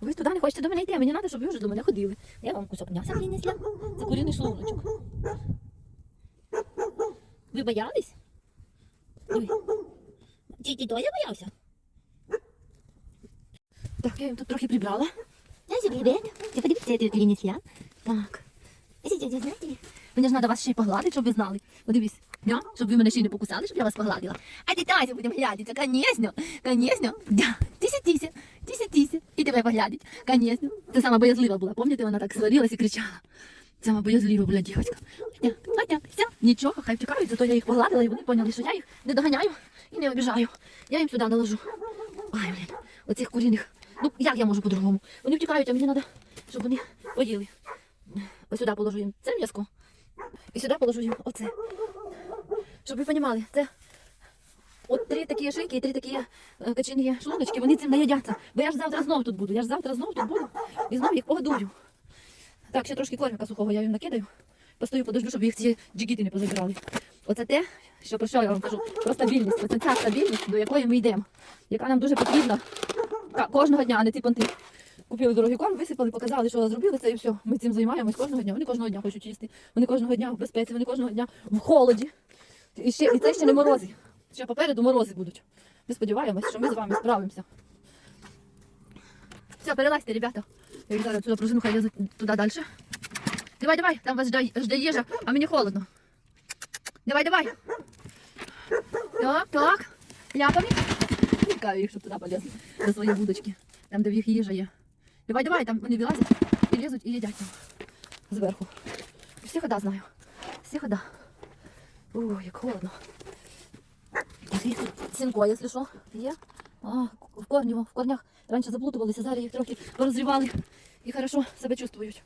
Ви туди не хочете до мене йти, мені треба, щоб ви вже до мене ходили. Я вам кусок м'яса принесла. Це куріний шлуночок. Ви боялись? Ой. Тільки Доя боявся? Так, я їм тут трохи прибрала. Знаєте, привіт. Я подивіться, я тобі принесла. Так. Мені ж треба вас ще й погладити, щоб ви знали. Подивись, да? щоб ви мене ще й не покусали, щоб я вас погладила. А ти Тася будемо глядіти, конечно, конечно. Да. Тися, тися. І тебе поглядить, конечно. Ти сама боязлива була, пам'ятаєте, вона так сварилась і кричала. Сама боязлива була дівчинка. Хотя, хотя, все, нічого, хай втікають, зато я їх погладила, і вони поняли, що я їх не доганяю і не обіжаю. Я їм сюди наложу. Ай, блін, оцих куріних. Ну, як я можу по-другому? Вони втікають, а мені треба, щоб вони поїли. Ось сюди положу їм це м'яско. І сюди положу їм оце. Щоб ви розуміли, це от три такі шийки і три такі качині шлуночки, вони цим наїдяться. Бо я ж завтра знов тут буду. Я ж завтра знов тут буду і знов їх погодую. Так, ще трошки кормика сухого я їм накидаю. Постою, подожду, щоб їх ці джигіти не позабирали. Оце те, що про що я вам кажу, про стабільність. Оце ця стабільність, до якої ми йдемо, яка нам дуже потрібна кожного дня, а не ці понти. Купили дорогий корм, висипали, показали, що зробили це і все. Ми цим займаємось кожного дня. Вони кожного дня хочуть їсти. Вони кожного дня в безпеці, вони кожного дня в холоді. І, ще, і це ще не морози. Ще попереду морози будуть. Ми сподіваємось, що ми з вами справимося. Все, перелазьте, ребята. Я їх зараз туди прожену, хай лізуть туди далі. Давай, давай, там вас жде, їжа, а мені холодно. Давай, давай. Так, так. Ляпами. Чекаю їх, щоб туди полізли до своєї будочки, там, де в їх їжа є. Давай, давай, там вони вилазять і лізуть і їдять там зверху. Всі хода знаю. Всі хода. Ой, як холодно. Сінко, якщо що, є. А, в корні, в корнях раніше заплутувалися, зараз їх трохи порозрівали і хорошо себе чувствують.